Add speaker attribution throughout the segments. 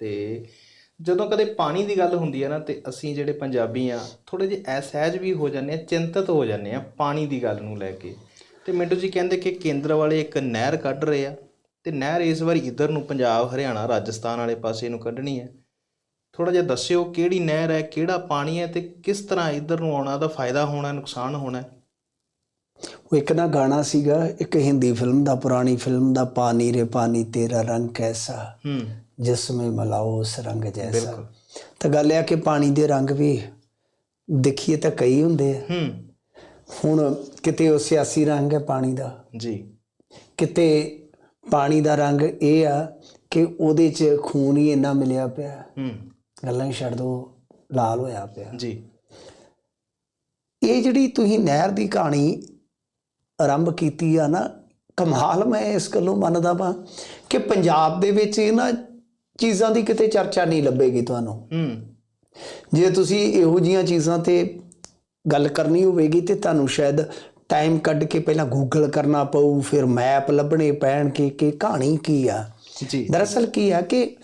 Speaker 1: ਤੇ ਜਦੋਂ ਕਦੇ ਪਾਣੀ ਦੀ ਗੱਲ ਹੁੰਦੀ ਹੈ ਨਾ ਤੇ ਅਸੀਂ ਜਿਹੜੇ ਪੰਜਾਬੀ ਆ ਥੋੜੇ ਜਿਹੇ ਅਸਹਿਜ ਵੀ ਹੋ ਜਾਂਦੇ ਆ ਚਿੰਤਤ ਹੋ ਜਾਂਦੇ ਆ ਪਾਣੀ ਦੀ ਗੱਲ ਨੂੰ ਲੈ ਕੇ। ਤੇ ਮਿੰਟੂ ਜੀ ਕਹਿੰਦੇ ਕਿ ਕੇਂਦਰ ਵਾਲੇ ਇੱਕ ਨਹਿਰ ਕੱਢ ਰਹੇ ਆ ਤੇ ਨਹਿਰ ਇਸ ਵਾਰੀ ਇਧਰ ਨੂੰ ਪੰਜਾਬ ਹਰਿਆਣਾ ਰਾਜਸਥਾਨ ਵਾਲੇ ਪਾਸੇ ਨੂੰ ਕੱਢਣੀ ਹੈ। ਥੋੜਾ ਜਿਹਾ ਦੱਸਿਓ ਕਿਹੜੀ ਨਹਿਰ ਹੈ ਕਿਹੜਾ ਪਾਣੀ ਹੈ ਤੇ ਕਿਸ ਤਰ੍ਹਾਂ ਇਧਰ ਨੂੰ ਆਉਣਾ ਦਾ ਫਾਇਦਾ ਹੋਣਾ ਨੁਕਸਾਨ ਹੋਣਾ
Speaker 2: ਉਹ ਇੱਕ ਨਾ ਗਾਣਾ ਸੀਗਾ ਇੱਕ ਹਿੰਦੀ ਫਿਲਮ ਦਾ ਪੁਰਾਣੀ ਫਿਲਮ ਦਾ ਪਾਣੀ ਰੇ ਪਾਣੀ ਤੇਰਾ ਰੰਗ ਕੈਸਾ।
Speaker 1: ਹੂੰ।
Speaker 2: ਜਿਸਮੇ ਮਲਾਓ ਉਸ ਰੰਗ ਜੈਸਾ।
Speaker 1: ਬਿਲਕੁਲ।
Speaker 2: ਤਾਂ ਗੱਲ ਇਹ ਆ ਕਿ ਪਾਣੀ ਦੇ ਰੰਗ ਵੀ ਦੇਖੀਏ ਤਾਂ ਕਈ ਹੁੰਦੇ ਆ।
Speaker 1: ਹੂੰ।
Speaker 2: ਹੁਣ ਕਿਤੇ ਉਹ ਸਿਆਸੀ ਰੰਗ ਹੈ ਪਾਣੀ ਦਾ।
Speaker 1: ਜੀ।
Speaker 2: ਕਿਤੇ ਪਾਣੀ ਦਾ ਰੰਗ ਇਹ ਆ ਕਿ ਉਹਦੇ 'ਚ ਖੂਨ ਹੀ ਇੰਨਾ ਮਿਲਿਆ ਪਿਆ।
Speaker 1: ਹੂੰ।
Speaker 2: ਗੱਲਾਂ ਹੀ ਛੱਡ ਦੋ ਲਾਲ ਹੋਇਆ ਪਿਆ।
Speaker 1: ਜੀ।
Speaker 2: ਇਹ ਜਿਹੜੀ ਤੁਸੀਂ ਨਹਿਰ ਦੀ ਕਹਾਣੀ ਆਰੰਭ ਕੀਤੀ ਆ ਨਾ ਕਮਾਲ ਮੈਂ ਇਸ ਗੱਲੋਂ ਮੰਨਦਾ ਵਾਂ ਕਿ ਪੰਜਾਬ ਦੇ ਵਿੱਚ ਇਹਨਾਂ ਚੀਜ਼ਾਂ ਦੀ ਕਿਤੇ ਚਰਚਾ ਨਹੀਂ ਲੱਭੇਗੀ ਤੁਹਾਨੂੰ।
Speaker 1: ਹੂੰ
Speaker 2: ਜੇ ਤੁਸੀਂ ਇਹੋ ਜੀਆਂ ਚੀਜ਼ਾਂ ਤੇ ਗੱਲ ਕਰਨੀ ਹੋਵੇਗੀ ਤੇ ਤੁਹਾਨੂੰ ਸ਼ਾਇਦ ਟਾਈਮ ਕੱਢ ਕੇ ਪਹਿਲਾਂ ਗੂਗਲ ਕਰਨਾ ਪਊ ਫਿਰ ਮੈਪ ਲੱਭਣੇ ਪੈਣ ਕਿ ਕਿ ਕਹਾਣੀ ਕੀ ਆ।
Speaker 1: ਜੀ।
Speaker 2: ਦਰਅਸਲ ਕੀ ਆ ਕਿ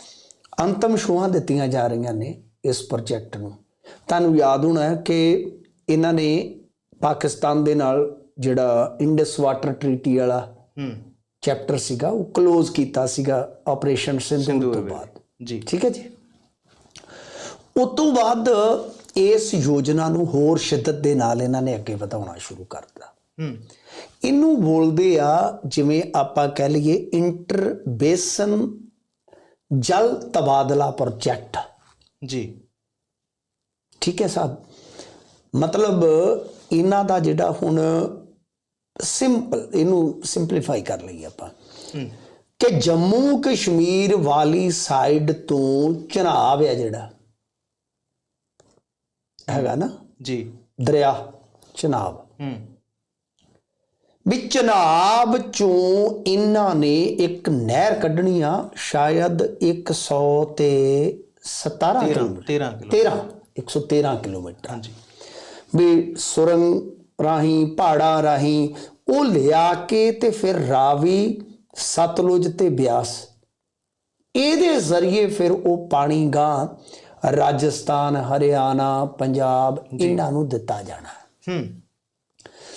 Speaker 2: ਅੰਤਮ ਛੂਹਾਂ ਦਿੱਤੀਆਂ ਜਾ ਰਹੀਆਂ ਨੇ ਇਸ ਪ੍ਰੋਜੈਕਟ ਨੂੰ। ਤੁਹਾਨੂੰ ਯਾਦ ਹੋਣਾ ਕਿ ਇਹਨਾਂ ਨੇ ਪਾਕਿਸਤਾਨ ਦੇ ਨਾਲ ਜਿਹੜਾ ਇੰਡਸ ਵਾਟਰ ਟ੍ਰੀਟੀ ਵਾਲਾ
Speaker 1: ਹੂੰ।
Speaker 2: ਚੈਪਟਰ ਸੀਗਾ ਉਹ ਕਲੋਜ਼ ਕੀਤਾ ਸੀਗਾ ਆਪਰੇਸ਼ਨ ਸਿੰਧੂ ਤੋਂ ਬਾਅਦ।
Speaker 1: ਜੀ।
Speaker 2: ਠੀਕ ਹੈ ਜੀ? ਉਸ ਤੋਂ ਬਾਅਦ ਇਸ ਯੋਜਨਾ ਨੂੰ ਹੋਰ ਸ਼ਿੱਦਤ ਦੇ ਨਾਲ ਇਹਨਾਂ ਨੇ ਅੱਗੇ ਵਧਾਉਣਾ ਸ਼ੁਰੂ ਕਰ ਦਿੱਤਾ।
Speaker 1: ਹੂੰ।
Speaker 2: ਇਹਨੂੰ ਬੋਲਦੇ ਆ ਜਿਵੇਂ ਆਪਾਂ ਕਹਿ ਲਈਏ ਇੰਟਰ ਬੇਸਨ ਜਲ ਤਬਾਦਲਾ ਪ੍ਰੋਜੈਕਟ
Speaker 1: ਜੀ।
Speaker 2: ਠੀਕ ਹੈ ਸਾਹਿਬ ਮਤਲਬ ਇਹਨਾਂ ਦਾ ਜਿਹੜਾ ਹੁਣ ਸਿੰਪਲ ਇਹਨੂੰ ਸਿੰਪਲੀਫਾਈ ਕਰ ਲਈਏ ਆਪਾਂ। ਕਿ ਜੰਮੂ ਕਸ਼ਮੀਰ ਵਾਲੀ ਸਾਈਡ ਤੋਂ ਚਨਾਬ ਹੈ ਜਿਹੜਾ। ਹੈਗਾ ਨਾ?
Speaker 1: ਜੀ।
Speaker 2: ਦਰਿਆ ਚਨਾਬ
Speaker 1: ਹੂੰ।
Speaker 2: ਵੀ ਚਨਾਬ ਚੋਂ ਇਹਨਾਂ ਨੇ ਇੱਕ ਨਹਿਰ ਕੱਢਣੀ ਆ ਸ਼ਾਇਦ 100 ਤੇ 17
Speaker 1: 13
Speaker 2: ਕਿਲੋਮੀਟਰ।
Speaker 1: 13 kilo
Speaker 2: 13 113 kilometre.
Speaker 1: ਹਾਂਜੀ।
Speaker 2: ਵੀ ਸੁਰੰਗ ਰਾਹੀਂ ਪਹਾੜਾਂ ਰਾਹੀਂ ਉਹ ਲਿਆ ਕੇ ਤੇ ਫਿਰ ਰਾਵੀ ਸਤਲੁਜ ਤੇ ਬਿਆਸ। ਇਹਦੇ ਜ਼ਰੀਏ ਫਿਰ ਉਹ ਪਾਣੀ ਗਾਂ ਰਾਜਸਥਾਨ ਹਰਿਆਣਾ ਪੰਜਾਬ ਇਹਨਾਂ ਨੂੰ ਦਿੱਤਾ ਜਾਣਾ।
Speaker 1: ਹੂੰ।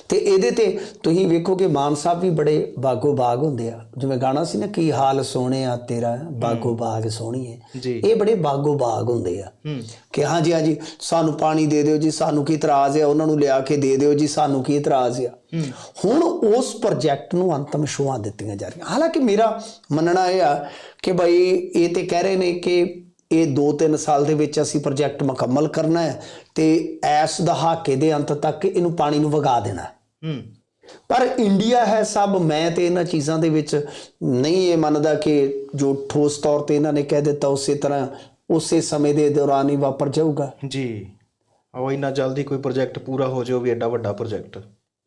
Speaker 2: ਤੇ ਇਹਦੇ ਤੇ ਤੁਸੀਂ ਵੇਖੋ ਕਿ ਮਾਨ ਸਾਹਿਬ ਵੀ ਬੜੇ ਬਾਗੋ ਬਾਗ ਹੁੰਦੇ ਆ। ਜਿਵੇਂ ਗਾਣਾ ਸੀ ਨਾ ਕੀ ਹਾਲ ਸੋਹਣਿਆ ਤੇਰਾ ਬਾਗੋ ਬਾਗ ਸੋਹਣੀਏ।
Speaker 1: ਜੀ।
Speaker 2: ਇਹ ਬੜੇ ਬਾਗੋ ਬਾਗ ਹੁੰਦੇ ਆ।
Speaker 1: ਹੂੰ।
Speaker 2: ਕਿ ਹਾਂਜੀ ਹਾਂਜੀ ਸਾਨੂੰ ਪਾਣੀ ਦੇ ਦਿਓ ਜੀ ਸਾਨੂੰ ਕੀ ਇਤਰਾਜ਼ ਹੈ ਉਹਨਾਂ ਨੂੰ ਲਿਆ ਕੇ ਦੇ ਦਿਓ ਜੀ ਸਾਨੂੰ ਕੀ ਇਤਰਾਜ਼ ਆ? ਹੁਣ ਉਸ ਪ੍ਰੋਜੈਕਟ ਨੂੰ ਅੰਤਮ ਛੂਹਾਂ ਦਿੱਤੀਆਂ ਜਾ ਰਹੀਆਂ। ਹਾਲਾਂਕਿ ਮੇਰਾ ਮੰਨਣਾ ਇਹ ਆ ਕਿ ਭਾਈ ਇਹ ਤੇ ਕਹਿ ਰਹੇ ਨੇ ਕਿ ਇਹ 2-3 ਸਾਲ ਦੇ ਵਿੱਚ ਅਸੀਂ ਪ੍ਰੋਜੈਕਟ ਮੁਕੰਮਲ ਕਰਨਾ ਹੈ ਤੇ ਐਸ ਦਹਾਕੇ ਦੇ ਅੰਤ ਤੱਕ ਇਹਨੂੰ ਪਾਣੀ ਨੂੰ ਵਗਾ ਦੇਣਾ ਹੈ। ਪਰ ਇੰਡੀਆ ਹੈ ਸਭ ਮੈਂ ਤੇ ਇਹਨਾਂ ਚੀਜ਼ਾਂ ਦੇ ਵਿੱਚ ਨਹੀਂ ਇਹ ਮੰਨਦਾ ਕਿ ਜੋ ਠੋਸ ਤੌਰ ਤੇ ਇਹਨਾਂ ਨੇ ਕਹਿ ਦਿੱਤਾ ਉਸੇ ਤਰ੍ਹਾਂ ਉਸੇ ਸਮੇਂ ਦੇ ਦੌਰਾਨ ਹੀ ਵਾਪਰ ਜਾਊਗਾ।
Speaker 1: ਜੀ। ਉਹ ਇੰਨਾ ਜਲਦੀ ਕੋਈ ਪ੍ਰੋਜੈਕਟ ਪੂਰਾ ਹੋ ਜਾਓ ਵੀ ਐਡਾ ਵੱਡਾ ਪ੍ਰੋਜੈਕਟ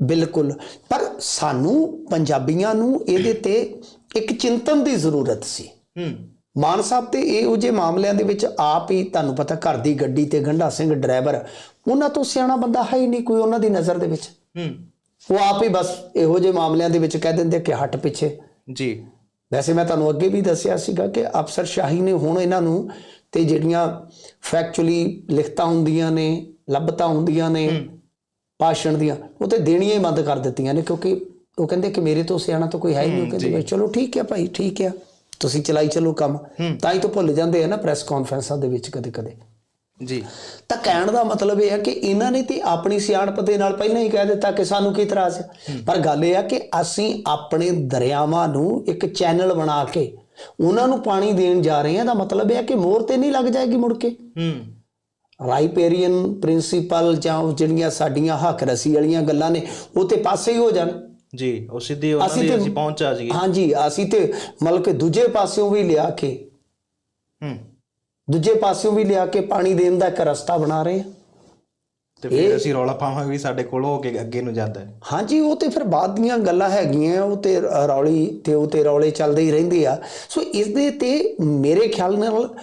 Speaker 2: ਬਿਲਕੁਲ। ਪਰ ਸਾਨੂੰ ਪੰਜਾਬੀਆਂ ਨੂੰ ਇਹਦੇ ਤੇ ਇੱਕ ਚਿੰਤਨ ਦੀ ਜ਼ਰੂਰਤ ਸੀ।
Speaker 1: ਹੂੰ।
Speaker 2: ਮਾਨ ਸਾਹਿਬ ਤੇ ਇਹੋ ਜਿਹੇ ਮਾਮਲਿਆਂ ਦੇ ਵਿੱਚ ਆਪ ਹੀ ਤੁਹਾਨੂੰ ਪਤਾ ਘਰ ਦੀ ਗੱਡੀ ਤੇ ਗੰਢਾ ਸਿੰਘ ਡਰਾਈਵਰ ਉਹਨਾਂ ਤੋਂ ਸਿਆਣਾ ਬੰਦਾ ਹੈ ਹੀ ਨਹੀਂ ਕੋਈ ਉਹਨਾਂ ਦੀ ਨਜ਼ਰ ਦੇ ਵਿੱਚ।
Speaker 1: ਹੂੰ।
Speaker 2: ਉਹ ਆਪ ਹੀ ਬਸ ਇਹੋ ਜਿਹੇ ਮਾਮਲਿਆਂ ਦੇ ਵਿੱਚ ਕਹਿ ਦਿੰਦੇ ਕਿ ਹਟ ਪਿੱਛੇ।
Speaker 1: ਜੀ।
Speaker 2: ਵੈਸੇ ਮੈਂ ਤੁਹਾਨੂੰ ਅੱਗੇ ਵੀ ਦੱਸਿਆ ਸੀਗਾ ਕਿ ਅਫਸਰ ਸ਼ਾਹੀ ਨੇ ਹੁਣ ਇਹਨਾਂ ਨੂੰ ਤੇ ਜਿਹੜੀਆਂ ਫੈਕਚੁਅਲੀ ਲਿਖਤਾਂ ਹੁੰਦੀਆਂ ਨੇ ਲੱਭਤਾਂ ਹੁੰਦੀਆਂ ਨੇ ਭਾਸ਼ਣ ਦੀਆਂ ਉਹ ਤੇ ਦੇਣੀਆਂ ਹੀ ਬੰਦ ਕਰ ਦਿੱਤੀਆਂ ਨੇ ਕਿਉਂਕਿ ਉਹ ਕਹਿੰਦੇ ਕਿ ਮੇਰੇ ਤੋਂ ਸਿਆਣਾ ਤਾਂ ਕੋਈ ਹੈ ਹੀ ਨਹੀਂ। ਕਹਿੰਦੇ ਚਲੋ ਠੀਕ ਹੈ ਭਾਈ ਠੀਕ ਹੈ। ਤੁਸੀਂ ਚਲਾਈ ਚਲੋ ਕੰਮ। ਤਾਂ ਹੀ ਤਾਂ ਭੁੱਲ ਜਾਂਦੇ ਆ ਨਾ ਪ੍ਰੈਸ ਕਾਨਫਰੰਸਾਂ ਦੇ ਵਿੱਚ ਕਦੇ ਕਦੇ
Speaker 1: ਜੀ।
Speaker 2: ਤਾਂ ਕਹਿਣ ਦਾ ਮਤਲਬ ਇਹ ਹੈ ਕਿ ਇਹਨਾਂ ਨੇ ਤੇ ਆਪਣੀ ਸਿਆਣਪ ਦੇ ਨਾਲ ਪਹਿਲਾਂ ਹੀ ਕਹਿ ਦਿੱਤਾ ਕਿ ਸਾਨੂੰ ਕੀ ਇਤਰਾਜ਼ ਹੈ। ਪਰ ਗੱਲ ਇਹ ਹੈ ਕਿ ਅਸੀਂ ਆਪਣੇ ਦਰਿਆਵਾਂ ਨੂੰ ਇੱਕ ਚੈਨਲ ਬਣਾ ਕੇ ਉਹਨਾਂ ਨੂੰ ਪਾਣੀ ਦੇਣ ਜਾ ਰਹੇ ਹਾਂ ਦਾ ਮਤਲਬ ਇਹ ਹੈ ਕਿ ਮੋਹਰ ਤੇ ਨਹੀਂ ਲੱਗ ਜਾਏਗੀ ਮੁੜ ਕੇ।
Speaker 1: ਹੂੰ।
Speaker 2: ਰਾਈਪੇਰੀਅਨ ਪ੍ਰਿੰਸੀਪਲ ਜਾਂ ਜਿਹੜੀਆਂ ਸਾਡੀਆਂ ਹੱਕ ਰਸੀ ਵਾਲੀਆਂ ਗੱਲਾਂ ਨੇ ਉਹ ਤੇ ਪਾਸੇ ਹੀ ਹੋ ਜਾਣ।
Speaker 1: ਜੀ ਉਹ ਸਿੱਧੀ ਉਹਨਾਂ ਦੀ ਅਸੀਂ ਪਹੁੰਚ ਆ ਜਾਈਏ।
Speaker 2: ਹਾਂਜੀ ਅਸੀਂ ਤੇ ਮਤਲਬ ਕਿ ਦੂਜੇ ਪਾਸਿਓਂ ਵੀ ਲਿਆ ਕੇ
Speaker 1: ਹੂੰ।
Speaker 2: ਦੂਜੇ ਪਾਸਿਓਂ ਵੀ ਲਿਆ ਕੇ ਪਾਣੀ ਦੇਣ ਦਾ ਇੱਕ ਰਸਤਾ ਬਣਾ ਰਹੇ ਹਾਂ
Speaker 1: ਤੇ ਫਿਰ ਅਸੀਂ ਰੌਲਾ ਪਾਵਾਂਗੇ ਵੀ ਸਾਡੇ ਕੋਲ ਹੋ ਕੇ ਅੱਗੇ ਨੂੰ ਜਾਂਦਾ ਹੈ।
Speaker 2: ਹਾਂਜੀ ਉਹ ਤੇ ਫਿਰ ਬਾਅਦ ਦੀਆਂ ਗੱਲਾਂ ਹੈਗੀਆਂ ਉਹ ਤੇ ਰੌਲੀ ਤੇ ਉਹ ਤੇ ਰੌਲੇ ਚੱਲਦੇ ਹੀ ਰਹਿੰਦੇ ਆ। ਸੋ ਇਸ ਦੇ ਤੇ ਮੇਰੇ ਖਿਆਲ ਨਾਲ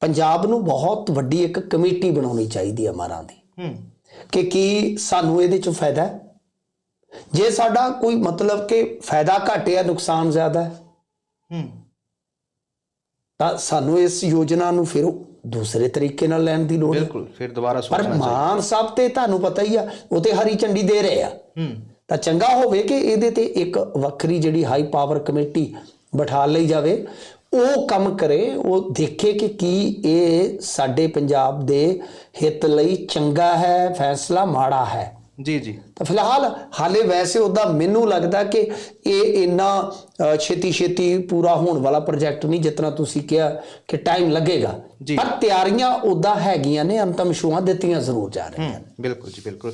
Speaker 2: ਪੰਜਾਬ ਨੂੰ ਬਹੁਤ ਵੱਡੀ ਇੱਕ ਕਮੇਟੀ ਬਣਾਉਣੀ ਚਾਹੀਦੀ ਹੈ ਮਾਰਾਂ ਦੀ।
Speaker 1: ਹੂੰ।
Speaker 2: ਕਿ ਕੀ ਸਾਨੂੰ ਇਹਦੇ ਚੋਂ ਫਾਇਦਾ ਹੈ? ਜੇ ਸਾਡਾ ਕੋਈ ਮਤਲਬ ਕਿ ਫਾਇਦਾ ਘੱਟ ਹੈ ਨੁਕਸਾਨ ਜ਼ਿਆਦਾ ਹੈ
Speaker 1: ਹੂੰ।
Speaker 2: ਤਾਂ ਸਾਨੂੰ ਇਸ ਯੋਜਨਾ ਨੂੰ ਫਿਰ ਦੂਸਰੇ ਤਰੀਕੇ ਨਾਲ ਲੈਣ ਦੀ ਲੋੜ ਹੈ।
Speaker 1: ਬਿਲਕੁਲ ਫਿਰ ਦੁਬਾਰਾ
Speaker 2: ਪਰ
Speaker 1: ਸੋਚਣਾ
Speaker 2: ਮਾਨ ਸਾਹਿਬ ਤੇ ਤੁਹਾਨੂੰ ਪਤਾ ਹੀ ਆ ਉਹ ਤੇ ਹਰੀ ਝੰਡੀ ਦੇ ਰਹੇ ਆ।
Speaker 1: ਹੂੰ।
Speaker 2: ਤਾਂ ਚੰਗਾ ਹੋਵੇ ਕਿ ਇਹਦੇ ਤੇ ਇੱਕ ਵੱਖਰੀ ਜਿਹੜੀ ਹਾਈ ਪਾਵਰ ਕਮੇਟੀ ਬਿਠਾ ਲਈ ਜਾਵੇ ਉਹ ਕੰਮ ਕਰੇ ਉਹ ਦੇਖੇ ਕਿ ਕੀ ਇਹ ਸਾਡੇ ਪੰਜਾਬ ਦੇ ਹਿੱਤ ਲਈ ਚੰਗਾ ਹੈ ਫੈਸਲਾ ਮਾੜਾ ਹੈ।
Speaker 1: ਜੀ ਜੀ।
Speaker 2: ਤਾਂ ਫਿਲਹਾਲ ਹਾਲੇ ਵੈਸੇ ਉਹਦਾ ਮੈਨੂੰ ਲੱਗਦਾ ਕਿ ਇਹ ਇੰਨਾ ਛੇਤੀ ਛੇਤੀ ਪੂਰਾ ਹੋਣ ਵਾਲਾ ਪ੍ਰੋਜੈਕਟ ਨਹੀਂ ਜਿਤਨਾ ਤੁਸੀਂ ਕਿਹਾ ਕਿ ਟਾਈਮ ਲੱਗੇਗਾ। ਪਰ ਤਿਆਰੀਆਂ ਉਹਦਾ ਹੈਗੀਆਂ ਨੇ ਅੰਤਮ ਛੂਆਂ ਦਿੱਤੀਆਂ ਜ਼ਰੂਰ ਜਾ ਰਹੀਆਂ
Speaker 1: ਹੂੰ ਬਿਲਕੁਲ ਜੀ ਬਿਲਕੁਲ।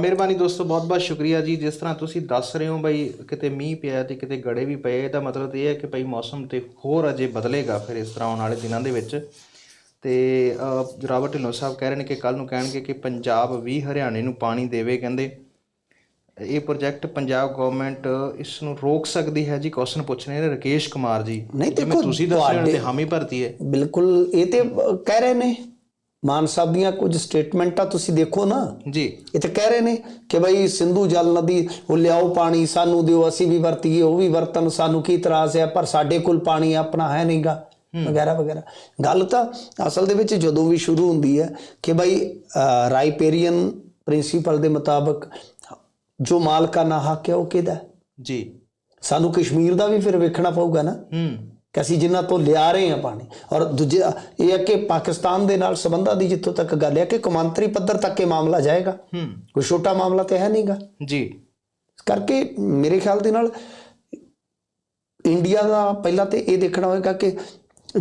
Speaker 1: ਮਿਹਰਬਾਨੀ ਦੋਸਤੋ ਬਹੁਤ ਬਹੁਤ ਸ਼ੁਕਰੀਆ ਜੀ। ਜਿਸ ਤਰ੍ਹਾਂ ਤੁਸੀਂ ਦੱਸ ਰਹੇ ਹੋ ਬਈ ਕਿਤੇ ਮੀਂਹ ਪਿਆ ਤੇ ਕਿਤੇ ਗੜੇ ਵੀ ਪਏ ਇਹਦਾ ਮਤਲਬ ਇਹ ਹੈ ਕਿ ਭਈ ਮੌਸਮ ਤੇ ਹੋਰ ਅਜੇ ਬਦਲੇਗਾ ਫਿਰ ਇਸ ਤਰ੍ਹਾਂ ਆਉਣ ਵਾਲੇ ਦਿਨਾਂ ਦੇ ਵਿੱਚ। ਤੇ ਅ, ਰਾਵਤ ਢਿੱਲੋਂ ਸਾਹਿਬ ਕਹਿ ਰਹੇ ਨੇ ਕਿ ਕੱਲ ਨੂੰ ਕਹਿਣਗੇ ਕਿ ਪੰਜਾਬ ਵੀ ਹਰਿਆਣੇ ਨੂੰ ਪਾਣੀ ਦੇਵੇ ਕਹਿੰਦੇ। ਇਹ ਪ੍ਰੋਜੈਕਟ ਪੰਜਾਬ ਗਵਰਨਮੈਂਟ ਇਸ ਨੂੰ ਰੋਕ ਸਕਦੀ ਹੈ ਜੀ? ਕੁਐਸਚਨ ਪੁੱਛ ਰਹੇ ਨੇ ਰਕੇਸ਼ ਕੁਮਾਰ ਜੀ।
Speaker 2: ਨਹੀਂ, ਦੇਖੋ,
Speaker 1: ਤੁਸੀਂ ਦੱਸ ਰਹੇ ਹੋ ਤੇ ਹਾਮੀ ਭਰਤੀ ਹੈ।
Speaker 2: ਬਿਲਕੁਲ ਇਹ ਤੇ ਕਹਿ ਰਹੇ ਨੇ। ਮਾਨ ਸਾਹਿਬ ਦੀਆਂ ਕੁਝ ਸਟੇਟਮੈਂਟਾਂ ਤੁਸੀਂ ਦੇਖੋ ਨਾ।
Speaker 1: ਜੀ।
Speaker 2: ਇਹ ਤੇ ਕਹਿ ਰਹੇ ਨੇ ਕਿ ਬਈ ਸਿੰਧੂ ਜਲ ਨਦੀ ਉਹ ਲਿਆਓ ਪਾਣੀ ਸਾਨੂੰ ਦਿਓ ਅਸੀਂ ਵੀ ਵਰਤੀਏ ਉਹ ਵੀ ਵਰਤਨ ਸਾਨੂੰ ਕੀ ਇਤਰਾਜ਼ ਹੈ? ਪਰ ਸਾਡੇ ਕੋਲ ਪਾਣੀ ਆਪਣਾ ਹੈ ਨਹੀਂਗਾ ਵਗੈਰਾ ਵਗੈਰਾ। ਗੱਲ ਤਾਂ ਅਸਲ ਦੇ ਵਿੱਚ ਜਦੋਂ ਵੀ ਸ਼ੁਰੂ ਹੁੰਦੀ ਹੈ ਕਿ ਅ, ਰਾਈਪੇਰੀਅਨ ਪ੍ਰਿੰਸੀਪਲ ਦੇ ਮੁਤਾਬਕ ਜੋ ਮਾਲਕਾਨਾ ਹੱਕ ਹੈ ਉਹ ਕਿਹਦਾ?
Speaker 1: ਜੀ।
Speaker 2: ਸਾਨੂੰ ਕਸ਼ਮੀਰ ਦਾ ਵੀ ਫਿਰ ਵੇਖਣਾ ਪਊਗਾ ਨਾ।
Speaker 1: ਹੂੰ।
Speaker 2: ਕਿ ਅਸੀਂ ਜਿਨ੍ਹਾਂ ਤੋਂ ਲਿਆ ਰਹੇ ਹਾਂ ਪਾਣੀ। ਔਰ ਦੂਜੇ ਇਹ ਹੈ ਕਿ ਪਾਕਿਸਤਾਨ ਦੇ ਨਾਲ ਸੰਬੰਧਾਂ ਦੀ ਜਿੱਥੋਂ ਤੱਕ ਗੱਲ ਹੈ ਕਿ ਕੌਮਾਂਤਰੀ ਪੱਧਰ ਤੱਕ ਇਹ ਮਾਮਲਾ ਜਾਏਗਾ।
Speaker 1: ਹੂੰ।
Speaker 2: ਕੋਈ ਛੋਟਾ ਮਾਮਲਾ ਤੇ ਹੈ ਨਹੀਂਗਾ।
Speaker 1: ਜੀ।
Speaker 2: ਇਸ ਕਰਕੇ ਮੇਰੇ ਖਿਆਲ ਦੇ ਨਾਲ ਇੰਡੀਆ ਦਾ ਪਹਿਲਾਂ ਤੇ ਇਹ ਦੇਖਣਾ ਹੋਏਗਾ ਕਿ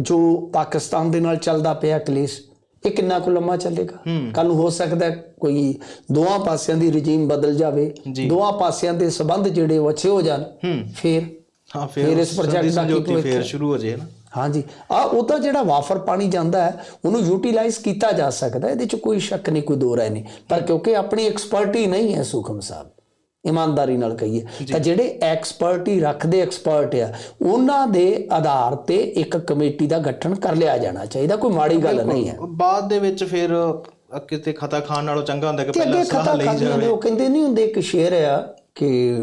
Speaker 2: ਜੋ ਪਾਕਿਸਤਾਨ ਦੇ ਨਾਲ ਚੱਲਦਾ ਪਿਆ ਕਲੇਸ਼ ਇਹ ਕਿੰਨਾ ਕੁ ਲੰਮਾ ਚੱਲੇਗਾ? ਕੱਲ ਨੂੰ ਹੋ ਸਕਦਾ ਕੋਈ ਦੋਵਾਂ ਪਾਸਿਆਂ ਦੀ ਰਜੀਮ ਬਦਲ ਜਾਵੇ। ਦੋਵਾਂ ਪਾਸਿਆਂ ਦੇ ਸਬੰਧ ਜਿਹੜੇ ਉਹ ਅੱਛੇ ਹੋ ਜਾਣ ਫਿਰ
Speaker 1: ਹਾਂ
Speaker 2: ਫਿਰ ਇਸ project ਦਾ ਕੀ
Speaker 1: ਫੇਰ? ਸ਼ੁਰੂ ਹੋ ਜੇ ਨਾ।
Speaker 2: ਹਾਂਜੀ। ਆ ਉਹਦਾ ਜਿਹੜਾ ਵਾਫਰ ਪਾਣੀ ਜਾਂਦਾ ਹੈ ਉਹਨੂੰ ਯੂਟਿਲਾਈਜ਼ ਕੀਤਾ ਜਾ ਸਕਦਾ ਇਹਦੇ ਚ ਕੋਈ ਸ਼ੱਕ ਨਹੀਂ ਕੋਈ ਦੋ ਰਾਏ ਨਹੀਂ। ਪਰ ਕਿਉਂਕਿ ਆਪਣੀ ਐਕਸਪਰਟੀ ਨਹੀਂ ਹੈ ਸੁਖਮ ਸਾਹਿਬ ਇਮਾਨਦਾਰੀ ਨਾਲ ਕਹੀਏ। ਤਾਂ ਜਿਹੜੇ ਐਕਸਪਰਟੀ ਰੱਖਦੇ ਐਕਸਪਰਟ ਆ ਉਹਨਾਂ ਦੇ ਆਧਾਰ ਤੇ ਇੱਕ ਕਮੇਟੀ ਦਾ ਗਠਨ ਕਰ ਲਿਆ ਜਾਣਾ ਚਾਹੀਦਾ ਕੋਈ ਮਾੜੀ ਗੱਲ ਨਹੀਂ ਹੈ।
Speaker 1: ਬਾਅਦ ਦੇ ਵਿੱਚ ਫਿਰ ਕਿਤੇ ਖਤਾ ਖਾਣ ਨਾਲੋਂ ਚੰਗਾ ਹੁੰਦਾ ਕਿ ਪਹਿਲਾਂ
Speaker 2: ਖਤਾ
Speaker 1: ਲਈ ਜਾਵੇ।
Speaker 2: ਉਹ ਕਹਿੰਦੇ ਨਹੀਂ ਹੁੰਦੇ ਇੱਕ ਸ਼ੇਰ ਆ ਕਿ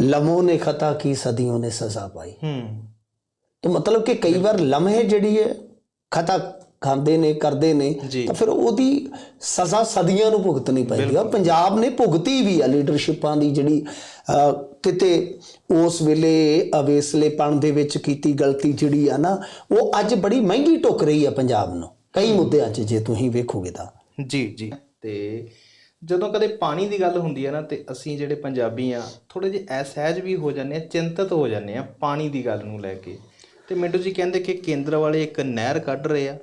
Speaker 2: ਲਮੋ ਨੇ ਖਤਾ ਕੀ ਸਦੀਆਂ ਨੇ ਸਜ਼ਾ ਪਾਈ।
Speaker 1: ਹੂੰ।
Speaker 2: ਤਾਂ ਮਤਲਬ ਕਿ ਕਈ ਵਾਰ ਲਮਹੇ ਜਿਹੜੀ ਹੈ ਖਤਾ ਖਾਂਦੇ ਨੇ ਕਰਦੇ ਨੇ। ਤਾਂ ਫਿਰ ਉਹਦੀ ਸਜ਼ਾ ਸਦੀਆਂ ਨੂੰ ਭੁਗਤਣੀ ਪੈਂਦੀ ਆ। ਪੰਜਾਬ ਨੇ ਭੁਗਤੀ ਵੀ ਆ ਲੀਡਰਸ਼ਿਪਾਂ ਦੀ ਜਿਹੜੀ ਕਿਤੇ ਉਸ ਵੇਲੇ ਅਵੇਸਲੇਪਣ ਦੇ ਵਿੱਚ ਕੀਤੀ ਗਲਤੀ ਜਿਹੜੀ ਆ ਨਾ ਉਹ ਅੱਜ ਬੜੀ ਮਹਿੰਗੀ ਟੁੱਕ ਰਹੀ ਆ ਪੰਜਾਬ ਨੂੰ ਕਈ ਮੁੱਦਿਆਂ 'ਚ ਜੇ ਤੁਸੀਂ ਵੇਖੋਗੇ ਤਾਂ।
Speaker 1: ਜੀ ਜੀ। ਤੇ ਜਦੋਂ ਕਦੇ ਪਾਣੀ ਦੀ ਗੱਲ ਹੁੰਦੀ ਹੈ ਨਾ ਤੇ ਅਸੀਂ ਜਿਹੜੇ ਪੰਜਾਬੀ ਆ ਥੋੜੇ ਜਿਹੇ ਅਸਹਿਜ ਵੀ ਹੋ ਜਾਂਦੇ ਆ ਚਿੰਤਤ ਹੋ ਜਾਂਦੇ ਆ ਪਾਣੀ ਦੀ ਗੱਲ ਨੂੰ ਲੈ ਕੇ। ਤੇ ਮਿੰਟੂ ਜੀ ਕਹਿੰਦੇ ਕਿ ਕੇਂਦਰ ਵਾਲੇ ਇੱਕ ਨਹਿਰ ਕੱਢ ਰਹੇ ਆ